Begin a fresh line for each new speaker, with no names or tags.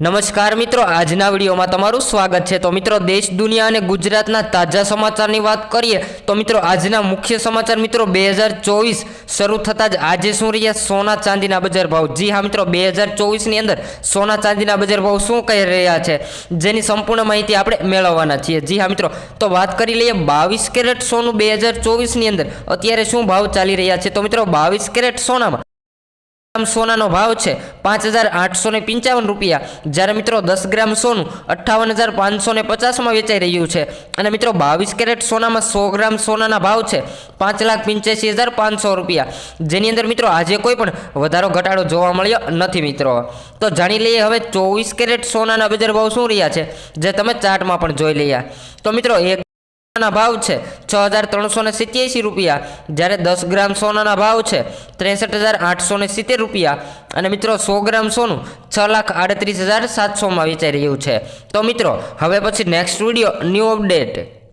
નમસ્કાર મિત્રો, આજના વિડીયોમાં તમારું સ્વાગત છે. તો મિત્રો, દેશ, દુનિયા અને ગુજરાતના તાજા સમાચારની વાત કરીએ, તો મિત્રો, આજના મુખ્ય સમાચાર મિત્રો, બે હજાર ચોવીસ શરૂ થતાં જ આજે શું રહ્યા? સોના ચાંદીના બજાર ભાવ. જી હા મિત્રો, બે હજાર ચોવીસની અંદર સોના ચાંદીના બજાર ભાવ શું કહી રહ્યા છે? જેની સંપૂર્ણ માહિતી આપણે મેળવવાના છીએ. જી હા મિત્રો, તો વાત કરી લઈએ બાવીસ કેરેટ સોનું બે હજાર ચોવીસની અંદર. અત્યારે શું ભાવ ચાલી રહ્યા છે? તો મિત્રો, બાવીસ કેરેટ સોનામાં ગ્રામ સોનાનો ભાવ છે પાંચ હજાર આઠસો ને પંચાવન રૂપિયા. જ્યારે મિત્રો દસ ગ્રામ સોનું અઠ્ઠાવન હજાર પાંચસો ને પચાસમાં વેચાઈ રહ્યું છે. અને મિત્રો બાવીસ કેરેટ સોનામાં સો ગ્રામ સોનાના ભાવ છે પાંચ લાખ પંચ્યાસી હજાર પાંચસો રૂપિયા. જેની અંદર મિત્રો આજે કોઈ પણ વધારો ઘટાડો જોવા મળ્યો નથી મિત્રો. તો જાણી લઈએ હવે ચોવીસ કેરેટ સોનાના બજાર ભાવ શું રહ્યા છે, જે તમે ચાર્ટમાં પણ જોઈ લઈએ તો મિત્રો એક સોનાના ભાવ છે. છ હજાર ત્રણસો ને સિત્યાસી રૂપિયા. જ્યારે દસ ગ્રામ સોનાના ભાવ છે, ત્રેસઠ હજાર આઠસો ને સિત્તેર રૂપિયા. અને મિત્રો, સો ગ્રામ સોનું છ લાખ આડત્રીસ હજાર સાતસોમાં વેચાઈ રહ્યું છે. તો મિત્રો, હવે પછી નેક્સ્ટ વીડિયો ન્યૂ અપડેટ